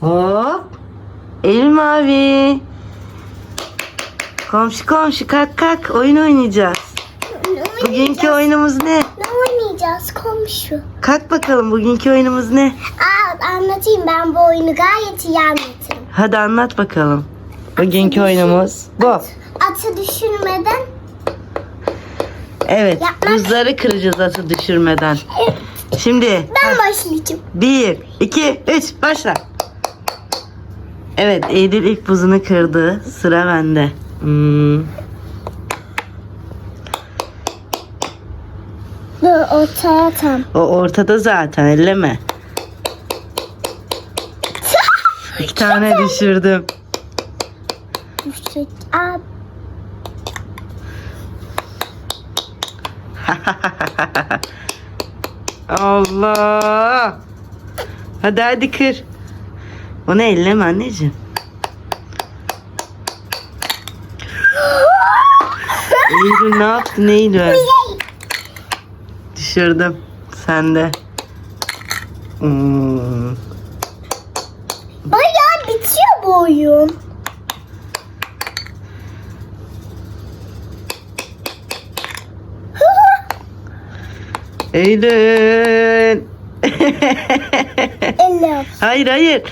Hop. Eylül mavi. Komşu komşu kalk kalk oyun oynayacağız. Bugünkü oyunumuz ne? Ne oynayacağız komşu? Kalk bakalım bugünkü oyunumuz ne? Aa, anlatayım ben bu oyunu gayet iyi anlatırım. Hadi anlat bakalım. Bugünkü oyunumuz bu. Atı düşürmeden Evet Yapmak- buzları kıracağız atı düşürmeden. Şimdi ben başlayacağım. bir, iki, üç başla. Evet Eylül ilk buzunu kırdı. Sıra bende. Hmm. Dur ortaya tam. O ortada zaten elleme. İki tane düşürdüm. Düşecek. Aa, Allah. Hadi hadi kır. Onu elleme anneciğim. Eylül ne yaptın Eylül? Düşürdüm. Sen de. Hmm. Bayağı bitiyor bu oyun. Eylül. hayır hayır.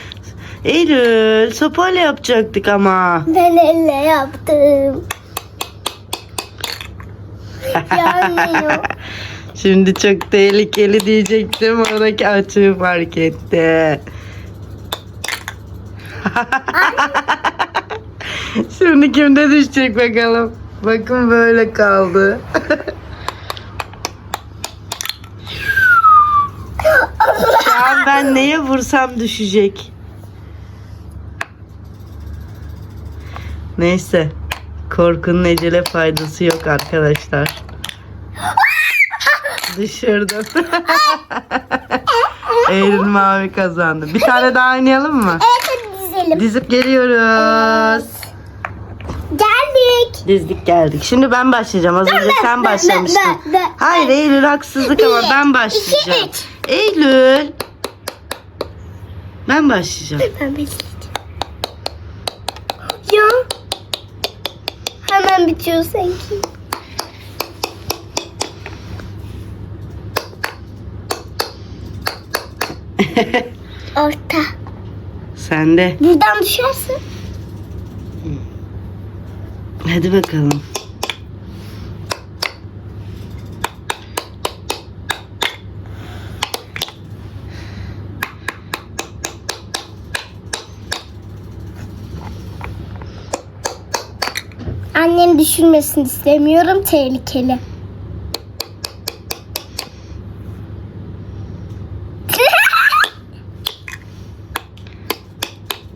Eylül sopayla yapacaktık ama. Ben elle yaptım. Yanmıyor. Şimdi çok tehlikeli diyecektim. Oradaki açığı fark etti. Şimdi kimde düşecek bakalım. Bakın böyle kaldı. Şu an ben neye vursam düşecek. Neyse. Korkunun ecele faydası yok arkadaşlar. Düşürdüm. Eylül mavi kazandı. Bir tane daha oynayalım mı? Evet hadi dizelim. Dizip geliyoruz. Geldik. Dizdik geldik. Şimdi ben başlayacağım. Az önce sen başlamıştın. ben, ben, Hayır Eylül haksızlık ama Bir, ben iki, başlayacağım. üç. Eylül. Ben başlayacağım. Ben bekleyeceğim. Ya. Hemen bitiyor sanki. Orta. Sen de. Buradan düşersin. Hadi bakalım. Annem düşürmesini istemiyorum. Tehlikeli.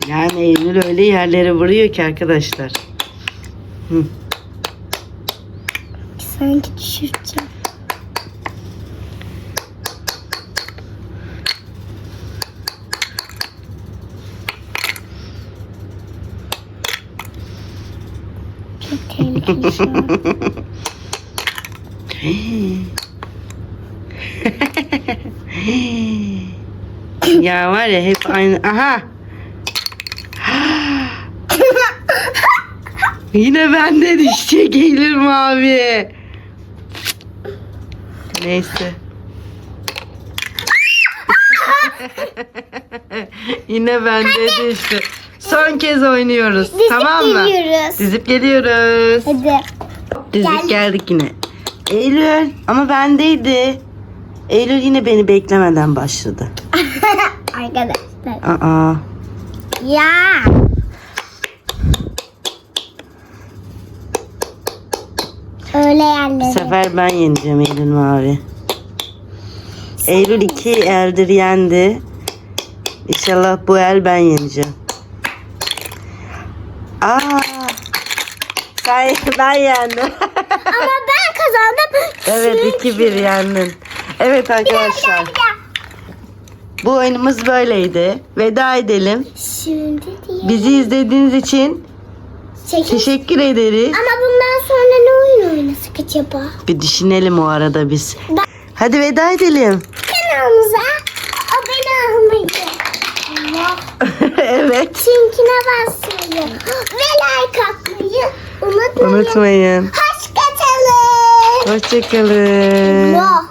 Yani Eylül öyle yerlere vuruyor ki arkadaşlar. Hı. Sanki düşüreceğim. Çok tehlikeli şu an. ya var ya hep aynı. Aha. Yine bende düşecek Eylül mavi. Neyse. Yine bende düştü. Son kez oynuyoruz. Dizip tamam mı? geliyoruz. Dizip geliyoruz. Hadi. Dizip Geldik. geldik yine. Eylül ama bendeydi. Eylül yine beni beklemeden başladı. Arkadaşlar. Aa. Ya. Öyle Bu sefer ben yeneceğim Eylül mavi. Eylül iki eldir yendi. İnşallah bu el ben yeneceğim. Aa. Sen, ben yendim. Ama ben kazandım. evet 2-1 yendin. Evet arkadaşlar. Bu oyunumuz böyleydi. Veda edelim. Şimdi diye. Bizi izlediğiniz için Çekil. teşekkür ederiz. Ama bundan sonra ne oyun oynasak acaba? Bir düşünelim o arada biz. Ben- Hadi veda edelim. Kanalımıza Evet. Linkine basmayı ve like atmayı unutmayın. Unutmayın. Hoşçakalın. Hoşçakalın. Muah.